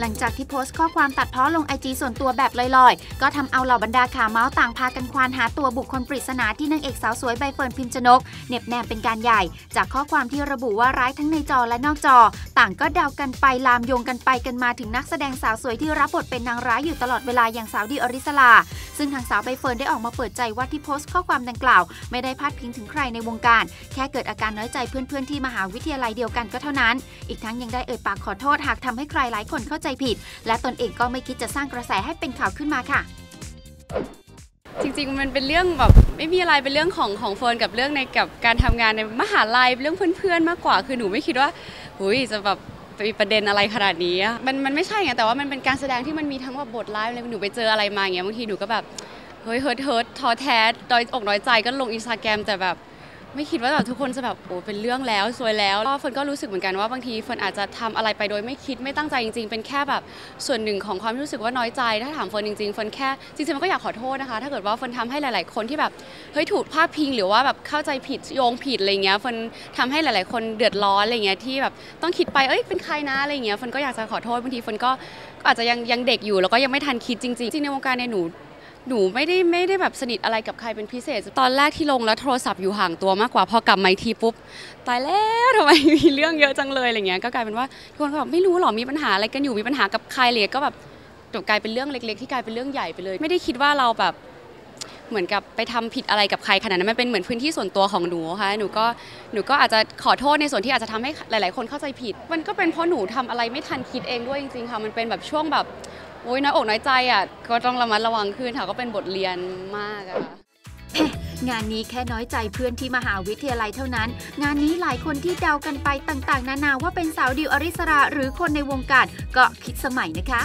หลังจากที่โพสต์ข้อความตัดพ้อลงไอจีส่วนตัวแบบลอยๆ ก็ทำเอาเหล่าบรรดาขาเมาส์ต่างพากันควานหาตัวบุคคลปริศนาที่นางเอกสาวสวยใบเฟิร์นพิมชนกเน็บแนมเป็นการใหญ่ จากข้อความที่ระบุว่าร้ายทั้งในจอและนอกจอ ต่างก็เดากันไปลามโยงกันไปกันมาถึงนักแสดงสาวสวยที่รับบทเป็นนางร้ายอยู่ตลอดเวลาอย่างสาวดิอริสลา ซึ่งทางสาวใบเฟิร์นได้ออกมาเปิดใจว่าที่โพสต์ข้อความดังกล่าว ไม่ได้พาดพิงถึงใครในวงการ แค่เกิดอาการน้อยใจเพื่อนๆที่มหาวิทยาลัยเดียวกันก็เท่านั้น อีกทั้งยังได้เอ่ยปากขอโทษหากทำให้ใครหลายคนเข้าใจผิด และตนเองก็ไม่คิดจะสร้างกระแสให้เป็นข่าวขึ้นมาค่ะ จริงๆ มันเป็นเรื่องแบบไม่มีอะไรเป็นเรื่องของของเฟิร์นกับเรื่องในกับการทำงานในมหาลัยเรื่องเพื่อนๆมากกว่า คือหนูไม่คิดว่าหุยจะแบบมีประเด็นอะไรขนาดนี้มันมันไม่ใช่ไงแต่ว่ามันเป็นการแสดงที่มันมีทั้งแบบบทไลฟ์เลยหนูไปเจออะไรมาอย่างเงี้ยบางทีหนูก็แบบเฮ้ยเฮิร์ทเฮิร์ทท้อแท้ดอยอกน้อยใจก็ลงอินสตาแกรมแต่แบบ ไม่คิดว่าแบบทุกคนจะแบบโอ้เป็นเรื่องแล้วซวยแล้วก็เฟิร์นก็รู้สึกเหมือนกันว่าบางทีเฟิร์นอาจจะทำอะไรไปโดยไม่คิดไม่ตั้งใจจริง ๆ เป็นแค่แบบส่วนหนึ่งของความรู้สึกว่าน้อยใจ ถ้าถามเฟิร์นจริงๆเฟิร์นแค่จริงๆมันก็อยากขอโทษนะคะ ถ้าเกิดว่าเฟิร์นทำให้หลาย ๆ คนที่แบบเฮ้ยถูกพาดพิงหรือว่าแบบเข้าใจผิดโยงผิดอะไรเงี้ยเฟิร์นทำให้หลาย ๆ คนเดือดร้อนอะไรเงี้ยที่แบบต้องคิดไปเอ้ยเป็นใครนะอะไรเงี้ยเฟิร์นก็อยากจะขอโทษบางทีเฟิร์นก็ก็อาจจะยังยังเด็กอยู่แล้วก็ยังไม่ทันคิดจริงๆจริงในวงการเนี่ยหนู หนูไม่ได้ไม่ได้แบบสนิทอะไรกับใครเป็นพิเศษ ตอนแรกที่ลงแล้วโทรศัพท์อยู่ห่างตัวมากกว่าพอกลับมาอีกทีปุ๊บตายแล้วทำไมมีเรื่องเยอะจังเลยอะไรเงี้ยก็กลายเป็นว่าทุกคนก็แบบไม่รู้หรอมีปัญหาอะไรกันอยู่มีปัญหากับใครเลยก็แบบกลายเป็นเรื่องเล็ก ๆ ที่กลายเป็นเรื่องใหญ่ไปเลย ไม่ได้คิดว่าเราแบบ เหมือนกับไปทำผิดอะไรกับใครขนาดนั้นมันเป็นเหมือนพื้นที่ส่วนตัวของหนูค่ะหนูก็หนูก็อาจจะขอโทษในส่วนที่อาจจะทำให้หลาย ๆ คนเข้าใจผิด มันก็เป็นเพราะหนูทำอะไรไม่ทันคิดเองด้วยจริง ๆ ค่ะ มันเป็นแบบช่วงแบบโอ้ยน้อยอกน้อยใจอะก็ต้องระมัดระวังขึ้นค่ะก็เป็นบทเรียนมากอะค่ะงานนี้แค่น้อยใจเพื่อนที่มหาวิทยาลัยเท่านั้น งานนี้หลายคนที่เดากันไปต่าง ๆ นานาว่าเป็นสาวดิวอริสราหรือคนในวงการก็คิดสมัยนะคะ